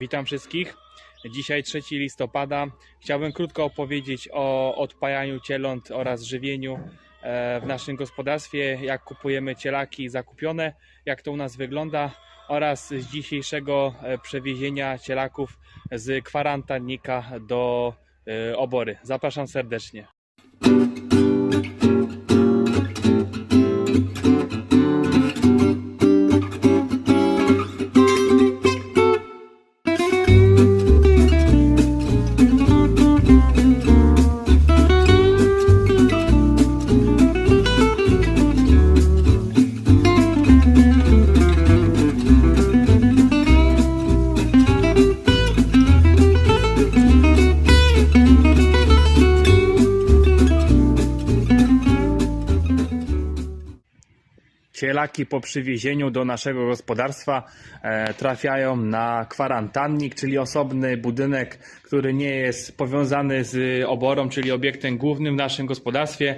Witam wszystkich. Dzisiaj 3 listopada. Chciałbym krótko opowiedzieć o odpajaniu cieląt oraz żywieniu e, w naszym gospodarstwie, jak kupujemy cielaki zakupione, jak to u nas wygląda oraz z dzisiejszego e, przewiezienia cielaków z kwarantannika do e, obory. Zapraszam serdecznie. Cielaki po przywiezieniu do naszego gospodarstwa e, trafiają na kwarantannik, czyli osobny budynek, który nie jest powiązany z oborą, czyli obiektem głównym w naszym gospodarstwie.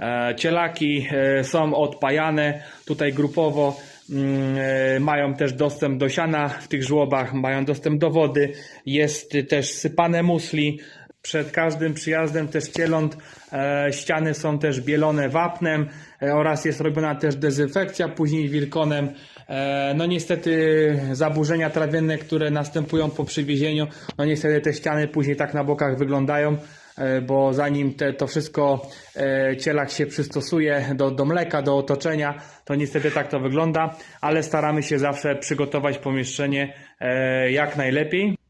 E, cielaki e, są odpajane tutaj grupowo. mm, Mają też dostęp do siana w tych żłobach, mają dostęp do wody, jest też sypane musli, przed każdym przyjazdem też cieląt e, ściany są też bielone wapnem e, oraz jest robiona też dezynfekcja później wilkonem. E, no niestety zaburzenia trawienne, które następują po przywiezieniu, no niestety te ściany później tak na bokach wyglądają, bo zanim te, to wszystko cielak się przystosuje do, do mleka, do otoczenia, to niestety tak to wygląda, ale staramy się zawsze przygotować pomieszczenie jak najlepiej.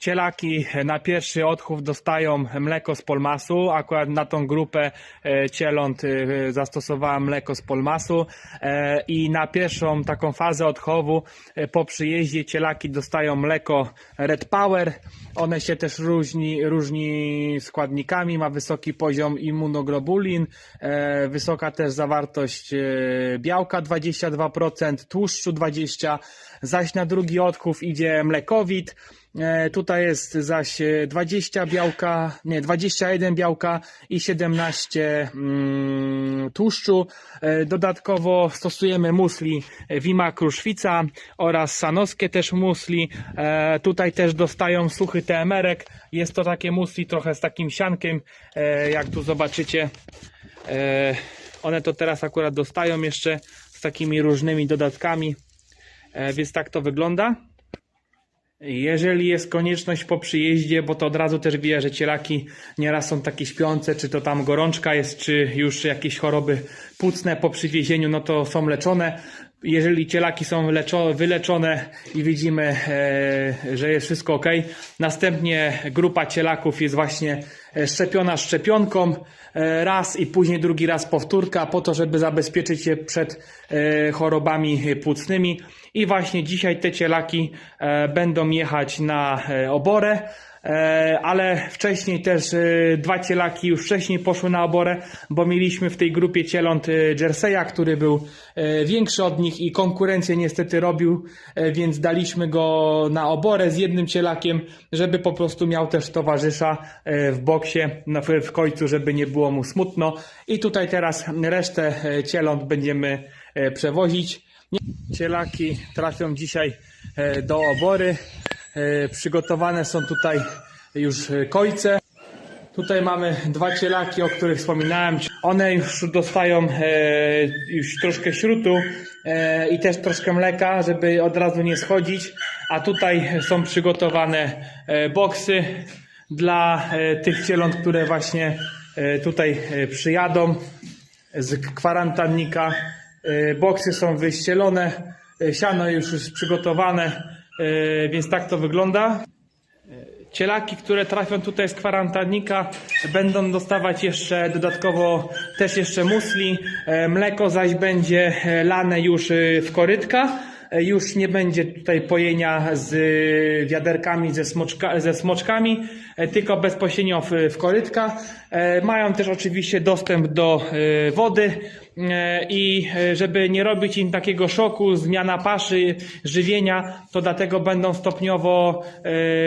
Cielaki na pierwszy odchów dostają mleko z polmasu. Akurat na tą grupę e, cieląt e, zastosowałem mleko z polmasu e, i na pierwszą taką fazę odchowu e, po przyjeździe cielaki dostają mleko Red Power. One się też różni, różni składnikami, ma wysoki poziom immunoglobulin, e, wysoka też zawartość e, białka 22%, tłuszczu 20%, zaś na drugi odchów idzie mlekowid. E, Tutaj jest zaś e, 20 białka, nie, 21 białka i 17 mm, tłuszczu. E, Dodatkowo stosujemy musli Wima Kruszwica oraz Sanowskie też musli. E, Tutaj też dostają suchy TMR-ek. Jest to takie musli trochę z takim siankiem, e, jak tu zobaczycie. E, One to teraz akurat dostają jeszcze z takimi różnymi dodatkami. E, Więc tak to wygląda. Jeżeli jest konieczność po przyjeździe, bo to od razu też wie, że cielaki nieraz są takie śpiące, czy to tam gorączka jest, czy już jakieś choroby płucne po przywiezieniu, no to są leczone. Jeżeli cielaki są leczo, wyleczone i widzimy, e, że jest wszystko ok, następnie grupa cielaków jest właśnie e, szczepiona szczepionką e, raz i później drugi raz powtórka po to, żeby zabezpieczyć się przed e, chorobami płucnymi. I właśnie dzisiaj te cielaki e, będą jechać na e, oborę, e, ale wcześniej też dwa cielaki już wcześniej poszły na oborę, bo mieliśmy w tej grupie cieląt Jerseya, który był większy od nich i konkurencję niestety robił, więc daliśmy go na oborę z jednym cielakiem, żeby po prostu miał też towarzysza w boksie no, w, końcu, żeby nie było mu smutno. I tutaj teraz resztę cieląt będziemy przewozić. Cielaki trafią dzisiaj e, do obory. E, Przygotowane są tutaj już e, kojce. Tutaj mamy dwa cielaki, o których wspominałem. One już dostają już troszkę śrutu i też troszkę mleka, żeby od razu nie schodzić. A tutaj są przygotowane boksy dla tych cieląt, które właśnie tutaj przyjadą z kwarantannika. E, Boksy są wyścielone, e, siano już jest przygotowane, e, więc tak to wygląda. Cielaki, które trafią tutaj z kwarantannika, będą dostawać jeszcze dodatkowo też jeszcze musli. Mleko zaś będzie lane już w korytka. Już nie będzie tutaj pojenia z wiaderkami, ze, smoczka, ze smoczkami, tylko bezpośrednio w, w korytka. Mają też oczywiście dostęp do wody i e, żeby nie robić im takiego szoku, zmiana paszy, żywienia, to dlatego będą stopniowo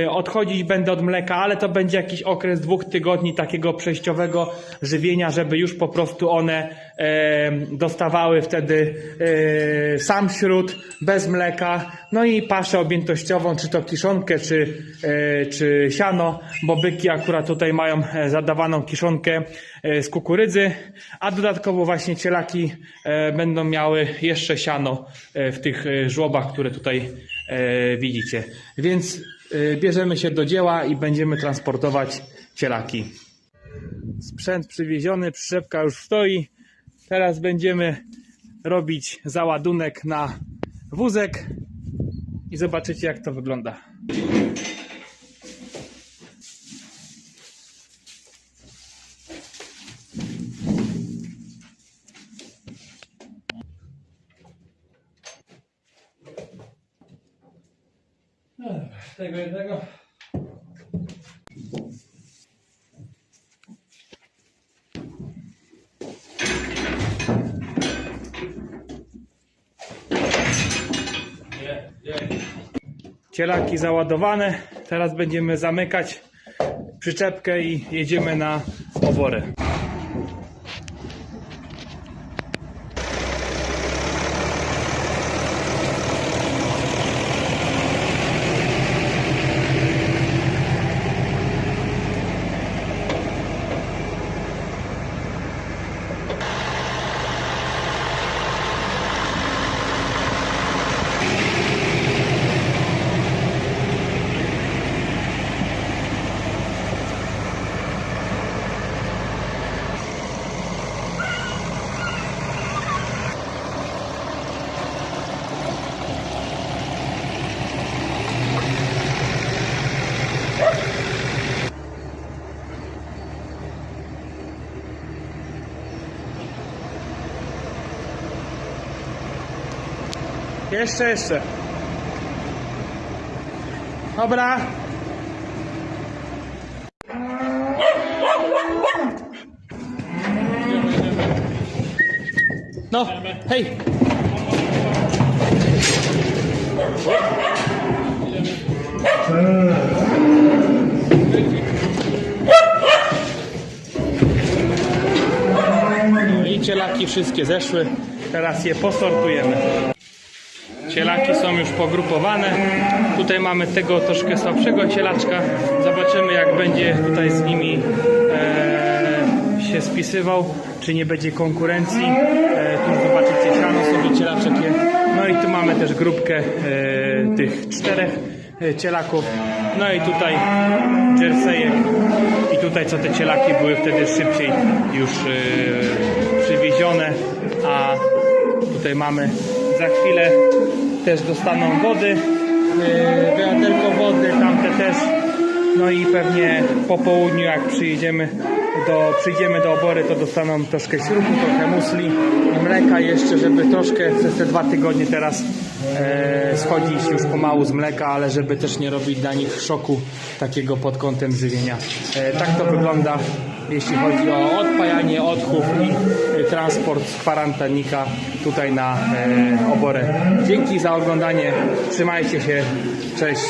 e, odchodzić będę od mleka, ale to będzie jakiś okres dwóch tygodni takiego przejściowego żywienia, żeby już po prostu one e, dostawały wtedy e, sam śród, bez mleka, no i paszę objętościową, czy to kiszonkę, czy, e, czy siano, bo byki akurat tutaj mają e, zadawaną kiszonkę e, z kukurydzy, a dodatkowo właśnie cielaki e, będą miały jeszcze siano e, w tych e, żłobach, które tutaj widzicie. Więc bierzemy się do dzieła i będziemy transportować cielaki. Sprzęt przywieziony, przyczepka już stoi. Teraz będziemy robić załadunek na wózek i zobaczycie jak to wygląda. Tego jednego. Cielaki załadowane. Teraz będziemy zamykać przyczepkę i jedziemy na oborę. Jeszcze, jeszcze. Dobra. No, hej. No i cielaki wszystkie zeszły. Teraz je posortujemy. Cielaki są już pogrupowane. Tutaj mamy tego troszkę słabszego cielaczka. Zobaczymy jak będzie tutaj z nimi e, się spisywał, czy nie będzie konkurencji. E, tu zobaczycie siano sobie cielaczek. No i tu mamy też grupkę e, tych czterech e, cielaków. No i tutaj jerseyek. I tutaj co te cielaki były wtedy szybciej już e, przywiezione, a Tutaj mamy za chwilę też dostaną wody, yy, wiaderko wody, tamte też. No i pewnie po południu jak przyjedziemy do, przyjdziemy do obory, to dostaną troszkę śrubu, trochę musli i mleka jeszcze, żeby troszkę przez te dwa tygodnie teraz e, schodzić już pomału z mleka, ale żeby też nie robić dla nich szoku takiego pod kątem żywienia. E, tak to wygląda jeśli chodzi o odpajanie, odchów i e, transport z kwarantannika tutaj na e, oborę. Dzięki za oglądanie, trzymajcie się, cześć.